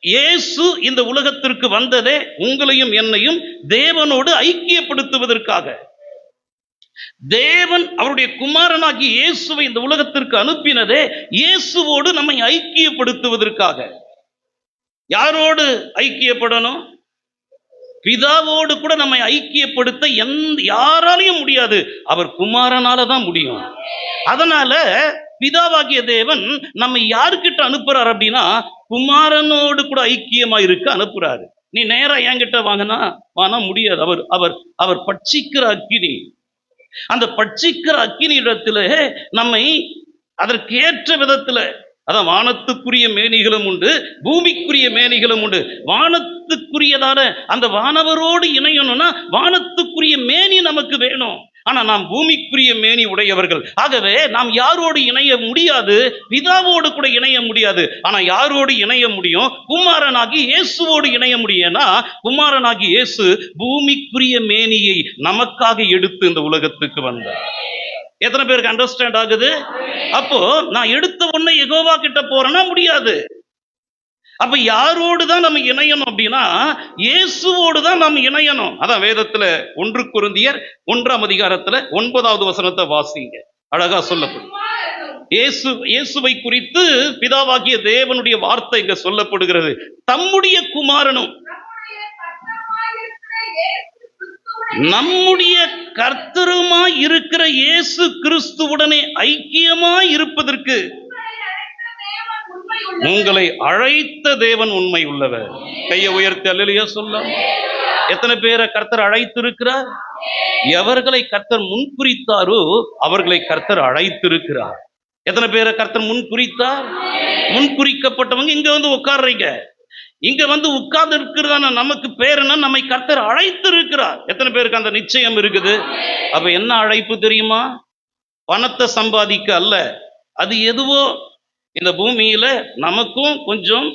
இயேசு இந்த உலகத்திற்கு வந்ததே உங்களையும் என்னையும் தேவனோடு ஐக்கியப்படுத்துவதற்காக. தேவன் அவருடைய குமாரனாகி இயேசுவை இந்த உலகத்திற்கு அனுப்பினதே இயேசுவோடு நம்மை ஐக்கியப்படுத்துவதற்காக. யாரோடு ஐக்கியப்படணும்? பிதாவோடு கூட நம்மை ஐக்கியப்படுத்த எந்த யாராலையும் முடியாது. அவர் குமாரனால தான் முடியும். அதனால பிதாவாகிய தேவன் நம்ம யாருக்கிட்ட அனுப்புறார் அப்படின்னா குமாரனோடு கூட ஐக்கியமா இருக்க அனுப்புறாரு. நீ நேரா என்கிட்ட வாங்கினா வானா முடியாது. அவர் அவர் அவர் பட்சிக்கிற அக்கினி. அந்த பட்சிக்கிற அக்கினி இடத்துல நம்மை அதற்கேற்ற விதத்துல அதான் வானத்துக்குரிய மேனிகளும் உண்டு பூமிக்குரிய மேனிகளும் உண்டு. வானத்துக்குரியதான அந்த வானவரோடு இணையணும்னா வானத்துக்குரிய மே ஆனால் நாம் பூமிக்குரிய மேனி உடையவர்கள். ஆகவே நாம் யாரோடு இணைய முடியாது? பிதாவோடு கூட இணைய முடியாது. ஆனால் யாரோடு இணைய முடியும்? குமாரனாகி இயேசுவோடு இணைய முடியும்னா குமாரனாகி இயேசு பூமிக்குரிய மேனியை நமக்காக எடுத்து இந்த உலகத்துக்கு வந்தார். எத்தனை பேருக்கு அண்டர்ஸ்டாண்ட் ஆகுது? அப்போ நான் எடுத்த உடனே எகோவா கிட்ட போறேன்னா முடியாது. அப்ப யாரோடு தான் நம்ம இணையணும் அப்படின்னா இயேசுவோடு தான் நம்ம இணையணும். அதான் வேதத்துல ஒன்று குருந்தியர் ஒன்றாம் அதிகாரத்துல ஒன்பதாவது வசனத்தை வாசிங்க. அழகா சொல்லப்படும். இயேசு இயேசுவை குறித்து பிதாவாகிய தேவனுடைய வார்த்தை இங்க சொல்லப்படுகிறது. தம்முடைய குமாரனும் நம்முடைய கர்த்தருமாய் இருக்கிற இயேசு கிறிஸ்துவுடனே ஐக்கியமாய் இருப்பதற்கு உங்களை அழைத்த தேவன் உண்மை உள்ளவர். கையை உயர்த்தி அல்லையா சொல்ல எத்தனை பேரை கர்த்தர் அழைத்திருக்கிறார்? எவர்களை கர்த்தர் முன்குறித்தாரோ அவர்களை கர்த்தர் அழைத்திருக்கிறார். எத்தனை பேரை கர்த்தர் முன் குறித்தார் முன் குறிக்கப்பட்டவங்க இங்க வந்து உட்கார்றீங்க. இங்க வந்து உட்கார்ந்து இருக்கிறதான நமக்கு பேர் என்ன? நம்மை கர்த்தர் அழைத்து இருக்கிறார் எத்தனை பேருக்கு அந்த நிச்சயம் இருக்குது? அப்ப என்ன அழைப்பு தெரியுமா? பணத்தை சம்பாதிக்க அல்ல. அது எதுவோ இந்த பூமியில நமக்கும் கொஞ்சம்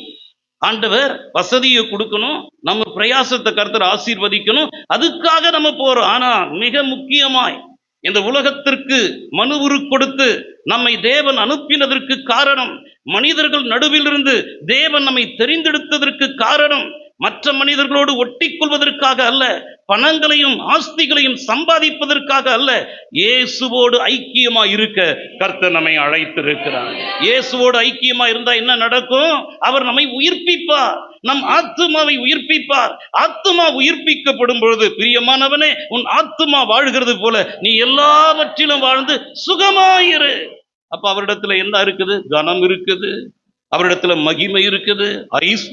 ஆண்டவர் வசதியை கொடுக்கணும். நம்ம பிரயாசத்தை கருத்தர் ஆசீர்வதிக்கணும். அதுக்காக நம்ம போறோம். ஆனா மிக முக்கியமாய் இந்த உலகத்திற்கு மனு கொடுத்து நம்மை தேவன் அனுப்பினதற்கு காரணம் மனிதர்கள் நடுவிலிருந்து தேவன் நம்மை தெரிந்தெடுத்ததற்கு காரணம் மற்ற மனிதர்களோடு ஒட்டி கொள்வதற்காக அல்ல. பணங்களையும் ஆஸ்திகளையும் சம்பாதிப்பதற்காக அல்ல இயேசுவோடு ஐக்கியமா இருக்க கர்த்தர் நம்மை அழைத்திருக்கிறார். இயேசுவோடு ஐக்கியமா இருந்தா என்ன நடக்கும்? அவர் நம்மை உயிர்ப்பிப்பார். நம் ஆத்துமாவை உயிர்ப்பிப்பார். ஆத்துமா உயிர்ப்பிக்கப்படும் பொழுது பிரியமானவனே உன் ஆத்துமா வாழ்கிறது போல நீ எல்லாவற்றிலும் வாழ்ந்து சுகமாயிரு. அப்ப அவரிடத்துல என்ன இருக்குது? கனம் இருக்குது. அவரிடத்துல மகிமை இருக்குது. ஐஸ்வர்